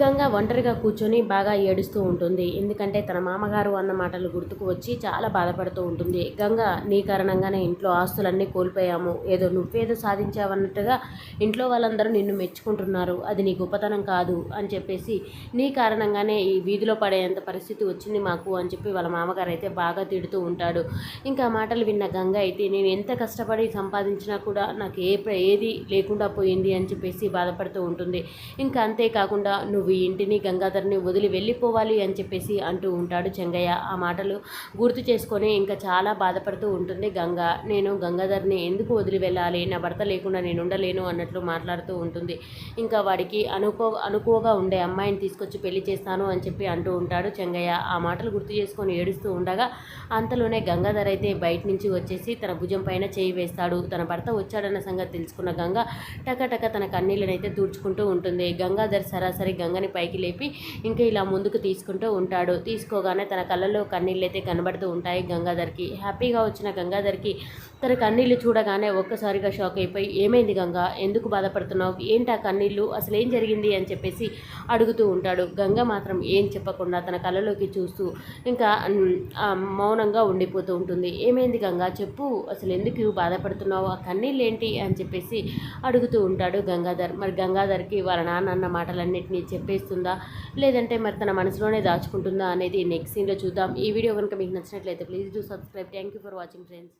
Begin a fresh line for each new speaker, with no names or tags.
గంగ ఒంటరిగా కూర్చొని బాగా ఏడుస్తూ ఉంటుంది. ఎందుకంటే తన మామగారు అన్న మాటలు గుర్తుకు వచ్చి చాలా బాధపడుతూ ఉంటుంది. గంగ నీ కారణంగానే ఇంట్లో ఆస్తులన్నీ కోల్పోయాము. ఏదో నువ్వేదో సాధించావన్నట్టుగా ఇంట్లో వాళ్ళందరూ నిన్ను మెచ్చుకుంటున్నారు. అది నీ గొప్పతనం కాదు అని చెప్పేసి నీ కారణంగానే ఈ వీధిలో పడేంత పరిస్థితి వచ్చింది మాకు అని చెప్పి వాళ్ళ మామగారు అయితే బాగా తిడుతూ ఉంటాడు. ఇంకా మాటలు విన్న గంగ అయితే నేను ఎంత కష్టపడి సంపాదించినా కూడా నాకు ఏ ఏది లేకుండా పోయింది అని చెప్పేసి బాధపడుతూ ఉంటుంది. ఇంకా అంతేకాకుండా నువ్వు నువ్వు ఇంటిని గంగాధర్ని వదిలి వెళ్ళిపోవాలి అని చెప్పేసి అంటూ ఉంటాడు చెంగయ్య. ఆ మాటలు గుర్తు చేసుకొని ఇంకా చాలా బాధపడుతూ ఉంటుంది గంగ. నేను గంగాధర్ని ఎందుకు వదిలి వెళ్ళాలి? నా భర్త లేకుండా నేను ఉండలేను అన్నట్లు మాట్లాడుతూ ఉంటుంది. ఇంకా వాడికి అనుకో అనుకోగా ఉండే అమ్మాయిని తీసుకొచ్చి పెళ్ళి చేస్తాను అని చెప్పి అంటూ ఉంటాడు చెంగయ్య. ఆ మాటలు గుర్తు చేసుకొని ఏడుస్తూ ఉండగా అంతలోనే గంగాధర్ అయితే బయట నుంచి వచ్చేసి తన భుజం పైన చేయి వేస్తాడు. తన భర్త వచ్చాడన్న సంగతి తెలుసుకున్న గంగ టకటక తన కన్నీళ్ళనైతే తుడుచుకుంటూ ఉంటుంది. గంగాధర్ సరాసరి గంగని పైకి లేపి ఇంకా ఇలా ముందుకు తీసుకుంటూ ఉంటాడు. తీసుకోగానే తన కళ్ళలో కన్నీళ్ళు అయితే కనబడుతూ ఉంటాయి గంగాధర్కి. హ్యాపీగా వచ్చిన గంగాధర్కి తన కన్నీళ్ళు చూడగానే ఒక్కసారిగా షాక్ అయిపోయి ఏమైంది గంగా? ఎందుకు బాధపడుతున్నావు? ఏంటి ఆ కన్నీళ్ళు అసలు ఏం జరిగింది? అని చెప్పేసి అడుగుతూ ఉంటాడు. గంగ మాత్రం ఏం చెప్పకుండా తన కళ్ళలోకి చూస్తూ ఇంకా మౌనంగా ఉండిపోతూ ఉంటుంది. ఏమైంది గంగా? చెప్పు. అసలు ఎందుకు బాధపడుతున్నావు? ఆ కన్నీళ్ళు ఏంటి అని చెప్పేసి అడుగుతూ ఉంటాడు గంగాధర్. మరి గంగాధర్కి వాళ్ళ నాన్న అన్న మాటలన్నింటినీ చెప్పేస్తుందా లేదంటే మరి తన మనసులోనే దాచుకుంటుందా అనేది నెక్స్ట్ సీన్లో చూద్దాం. ఈ వీడియో కనుక మీకు నచ్చినట్లయితే please do subscribe thank you for watching friends